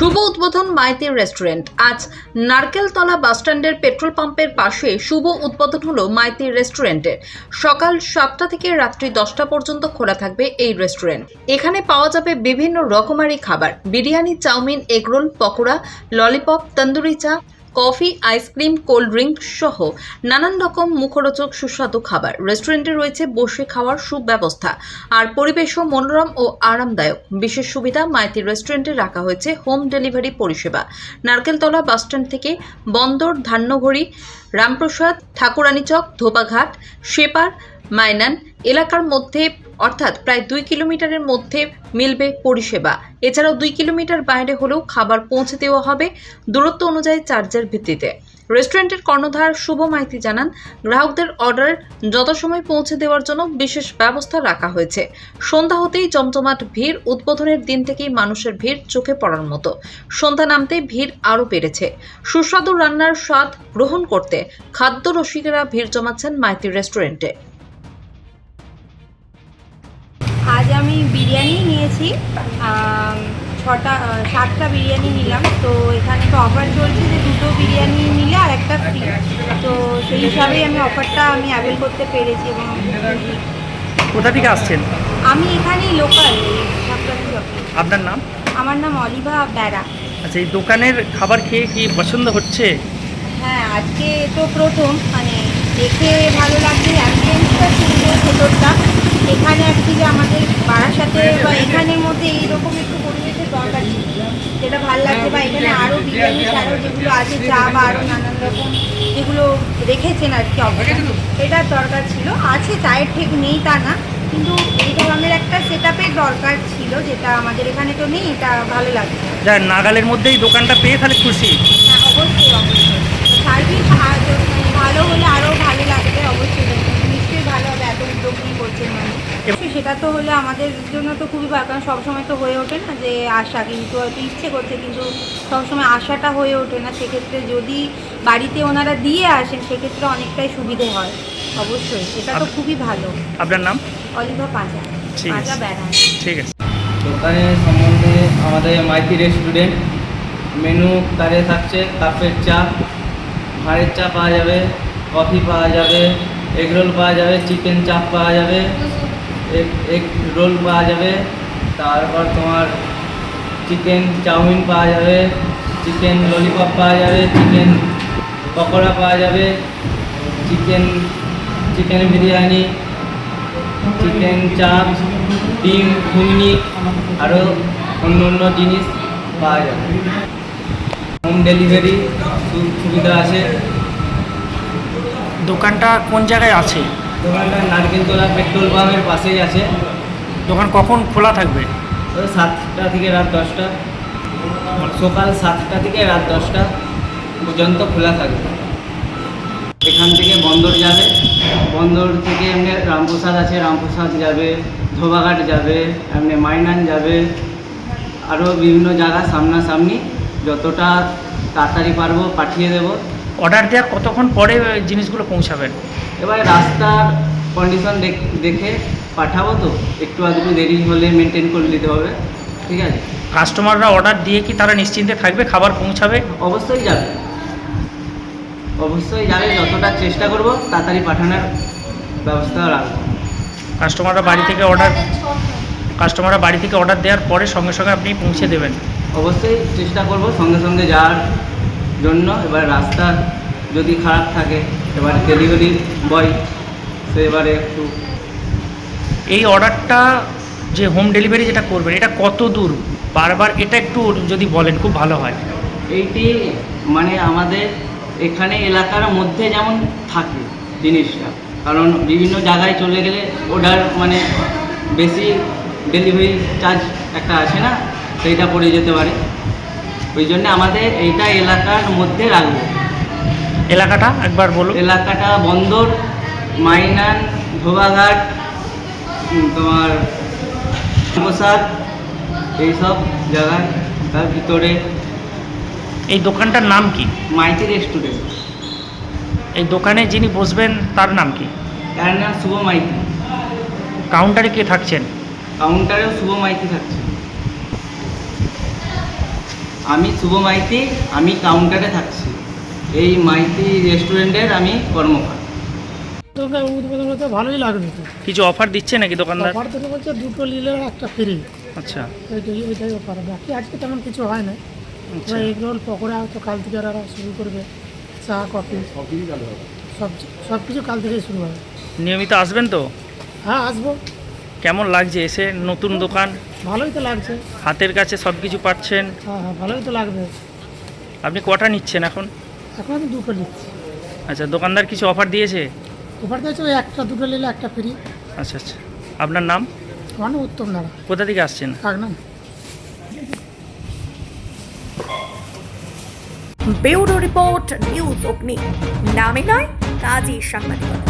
শুভ উদ্বোধন মাইতি রেস্টুরেন্ট। আজ নারকেলতলা বাসস্ট্যান্ডের পেট্রোল পাম্পের পাশে শুভ উদ্বোধন হলো মাইতি রেস্টুরেন্টের সকাল সাতটা থেকে রাত্রি দশটা পর্যন্ত খোলা থাকবে এই রেস্টুরেন্ট। এখানে পাওয়া যাবে বিভিন্ন রকমারি খাবার। Biryani, chowmein egg roll pakora, lollipop, tandoori চা কফি, আইসক্রিম, কোল্ড ড্রিঙ্ক সহ নানান রকম মুখরোচক সুস্বাদু খাবার। রেস্টুরেন্টে রয়েছে বসে খাওয়ার সুব্যবস্থা। আর পরিবেশও মনোরম ও আরামদায়ক। বিশেষ সুবিধা মাইতি রেস্টুরেন্টে রাখা হয়েছে হোম ডেলিভারি পরিষেবা। নারকেলতলা বাসস্ট্যান্ড থেকে বন্দর, ধান্যঘড়ি, রামপ্রসাদ, ঠাকুরানীচক ধোপাঘাট শেপার, মাইনান এলাকার মধ্যে অর্থাৎ প্রায় দুই কিলোমিটারের মধ্যে মিলবে পরিষেবা। এছাড়াও দুই কিলোমিটার বাইরে হলেও খাবার পৌঁছে দেওয়া হবে দূরত্ব অনুযায়ী চার্জের ভিত্তিতে। রেস্টুরেন্টের কর্ণধার শুভ মাইতি জানান, গ্রাহকদের অর্ডার যথাসময় পৌঁছে দেওয়ার জন্য বিশেষ ব্যবস্থা রাখা হয়েছে। সন্ধ্যা হতেই জমজমাট ভিড়, উদ্বোধনের দিন থেকেই মানুষের ভিড় চোখে পড়ার মতো। সন্ধ্যা নামতে ভিড় আরও বেড়েছে। সুস্বাদু রান্নার স্বাদ গ্রহণ করতে খাদ্য রসিকেরা ভিড় জমাচ্ছেন মাইতি রেস্টুরেন্টে। আমি বিরিয়ানি নিয়েছি ছটা সাতটা বিরিয়ানি নিলাম। তো এখানে তো অফার চলছে যে দুটো বিরিয়ানি নিলে আর একটা ফ্রি তো সেই হিসাবেই আমি অফারটা আমি অ্যাভেল করতে পেরেছি এবং কোথা থেকে আসছেন? আমি এখানেই লোকাল আপনার নাম? আমার নাম অলিভা বেড়া। আচ্ছা এই দোকানের খাবার খেয়ে কি পছন্দ হচ্ছে? হ্যাঁ আজকে তো প্রথম মানে দেখে ভালো লাগছে অ্যাম্বিয়েন্সটা সুন্দর ভেতরটা। বারাসাতে বা এখানের মধ্যে এইরকম একটু পরিবেশের দরকার ছিল যেটা ভালো লাগছে বা এখানে আরও বিরিয়ানি ছাড়াও যেগুলো আছে চা বা আরও নানান রকম যেগুলো রেখেছেন আর কি অবদান এটার দরকার ছিল। আছে চায়ের ঠিক নেই তা না কিন্তু এই ধরনের একটা সেট দরকার ছিল যেটা আমাদের এখানে তো নেই এটা ভালো লাগছে। যা নাগালের মধ্যেই দোকানটা পেয়ে তাহলে খুশি। হ্যাঁ অবশ্যই অবশ্যই। সার্ভিস ভালো হলে আরও ভালো লাগবে অবশ্যই। নিশ্চয়ই ভালো হবে এত উদ্যোগ নিয়ে করছেন মানে সেটা তো হলে আমাদের জন্য তো খুবই ভালো কারণ সবসময় তো হয়ে ওঠে না যে আশা কিন্তু হয়তো ইচ্ছে করছে কিন্তু সবসময় আশাটা হয়ে ওঠে না। সেক্ষেত্রে যদি বাড়িতে ওনারা দিয়ে আসেন সেক্ষেত্রে অনেকটাই সুবিধে হয় অবশ্যই। সেটা তো খুবই ভালো। আপনার নাম? অলিভা আছে। পাঁজা বেড়ায় ঠিক আছে। দোকানের সম্বন্ধে আমাদের মাইতি রেস্টুরেন্ট। মেনু কারে থাকছে কাপের চা ভাঁড়ের চা পাওয়া যাবে কফি পাওয়া যাবে এগ রোল পাওয়া যাবে চিকেন চাপ পাওয়া যাবে। এগ রোল পাওয়া যাবে। তারপর তোমার চিকেন চাউমিন পাওয়া যাবে। চিকেন ললিপপ পাওয়া যাবে। চিকেন পকোড়া পাওয়া যাবে। চিকেন চিকেন বিরিয়ানি চিকেন চাপ, ডিম, ঘুগনি আরও অন্য অন্য জিনিস পাওয়া যাবে। হোম ডেলিভারি সুবিধা আছে। দোকানটা কোন জায়গায় আছে? দোকানটা নারকেলতলা পেট্রোল পাম্পের পাশেই আছে। দোকান কখন খোলা থাকবে? ওই সাতটা থেকে রাত দশটা। সকাল সাতটা থেকে রাত দশটা পর্যন্ত খোলা থাকবে। এখান থেকে বন্দর যাবে। বন্দর থেকে এমনি রামপ্রসাদ আছে রামপ্রসাদ যাবে ধোবাঘাট যাবে এমনি মাইনান যাবে। আরও বিভিন্ন জায়গা সামনাসামনি যতটা তাড়াতাড়ি পারব পাঠিয়ে দেবো। অর্ডার দেওয়ার কতক্ষণ পরে জিনিসগুলো পৌঁছাবেন? এবার রাস্তার কন্ডিশন দেখে পাঠাবো তো। একটু আধটু দেরি হলে মেনটেন করে দিতে হবে। ঠিক আছে? কাস্টমাররা অর্ডার দিয়ে কি তারা নিশ্চিন্তে থাকবে খাবার পৌঁছাবে? অবশ্যই যাবে। অবশ্যই যাবে যতটা চেষ্টা করব তাড়াতাড়ি পাঠানোর ব্যবস্থা রাখব। কাস্টমাররা বাড়ি থেকে অর্ডার কাস্টমাররা বাড়ি থেকে অর্ডার দেওয়ার পরে সঙ্গে সঙ্গে আপনি পৌঁছে দেবেন। অবশ্যই চেষ্টা করব সঙ্গে সঙ্গে যাওয়ার জন্য। এবার রাস্তা যদি খারাপ থাকে এবার ডেলিভারি বয় সে এবারে একটু এই অর্ডারটা যে হোম ডেলিভারি যেটা করবেন এটা কত দূর? বারবার এটা একটু যদি বলেন খুব ভালো হয়। এইটি মানে আমাদের এখানে এলাকার মধ্যে যেমন থাকে জিনিসটা কারণ বিভিন্ন জায়গায় চলে গেলে অর্ডার মানে বেশি ডেলিভারি চার্জ একটা আছে না সেইটা পড়ে যেতে পারে। ওই জন্য আমাদের এইটা এলাকার মধ্যে রাখব। এলাকাটা একবার বলুন। এলাকাটা বন্দর মাইনান ধোবাঘাট তোমার প্রসাদ এইসব জায়গায় তার ভিতরে এই দোকানটার নাম কি? মাইতি রেস্টুরেন্ট। এই দোকানে যিনি বসবেন তার নাম কি? তার নাম শুভ মাইতি। কাউন্টারে কে থাকছেন? কাউন্টারেও শুভ মাইতি থাকছে। আমি শুভ মাইতি আমি কাউন্টারে থাকছি। এই মাইতি রেস্টুরেন্টের আমি কর্মকার দোকান উদ্বোধন হতে ভালোই লাগবে তো। কিছু অফার দিচ্ছে নাকি দোকানদার? অফার থেকে বলছে দুটো নিলে একটা ফ্রি আচ্ছা। এইটাই এটাই অফার বাকি আজকে তেমন কিছু হয় না। আচ্ছা। এগ রোল পকোড়া হয়তো কাল থেকে ওরা শুরু করবে। চা কফি। সব সব কিছু কাল থেকেই শুরু হবে। নিয়মিত আসবেন তো? হ্যাঁ আসব। কেমন লাগছে এসে নতুন দোকান? ভালোই তো লাগছে। হাতের কাছে সব কিছু পাচ্ছেন? হ্যাঁ হ্যাঁ ভালোই তো লাগবে। আপনি কটা নিচ্ছেন এখন? এখন আমি দুটো নিচ্ছি। আচ্ছা দোকানদার কিছু অফার দিয়েছে? অফার দিয়েছে ওই একটা দুটো নিলে একটা ফ্রি আচ্ছা আচ্ছা। আপনার নাম? মানে উত্তম দাঁড়া কোথা থেকে আসছেন? থাক না ব্যুরো রিপোর্ট নিউজ অগ্নি। নামে নয় কাজী সাংবাদিকতা।